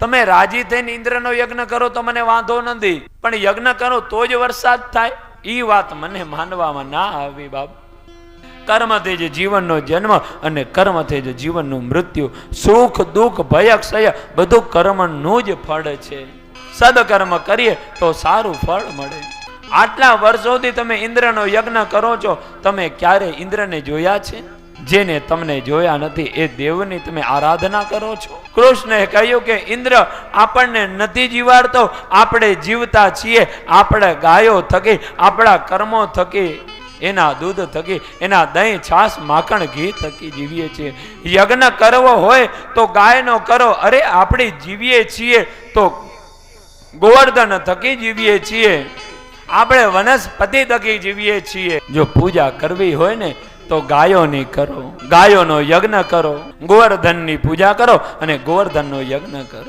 તમે રાજી થઈને ઇન્દ્રનો યજ્ઞ કરો તો મને વાંધો નથી. પણ યજ્ઞ કરો તો જ વરસાદ થાય. એ વાત મને માનવામાં ના આવી બાપ. કર્મથી જ જીવનનો જન્મ અને કર્મથી જ જીવનનું મૃત્યુ. સુખ, દુઃખ ભયક સય બધું કર્મનું જ ફળ છે. સદકર્મ કરીએ તો સારું ફળ મળે. આટલા વર્ષોથી તમે ઇન્દ્રનો યજ્ઞ કરો છો, તમે ક્યારે ઇન્દ્રને જોયા છે? જેને તમને જોયા નથી, એ દેવની તમે આરાધના કરો છો. કૃષ્ણએ કહ્યું કે, ઇન્દ્ર, આપણને નથી જીવાડતો. આપણે જીવતા છીએ. આપણે ગાયો થકી, આપણા કર્મો થકી, એના દૂધ થકી, એના દહીં, છાશ, માખણ, ઘી થકી જીવીએ છીએ. યજ્ઞ કરવો હોય તો ગાયનો કરો. અરે, આપણે જીવીએ છીએ તો ગોવર્ધન થકી જીવીએ છીએ. આપણે વનસ્પતિ થકી જીવીએ છીએ. જો પૂજા કરવી હોય ને તો ગાયોની કરો ગાયોનો યજ્ઞ કરો ગોવર્ધનની પૂજા કરો અને ગોવર્ધનનો યજ્ઞ કરો.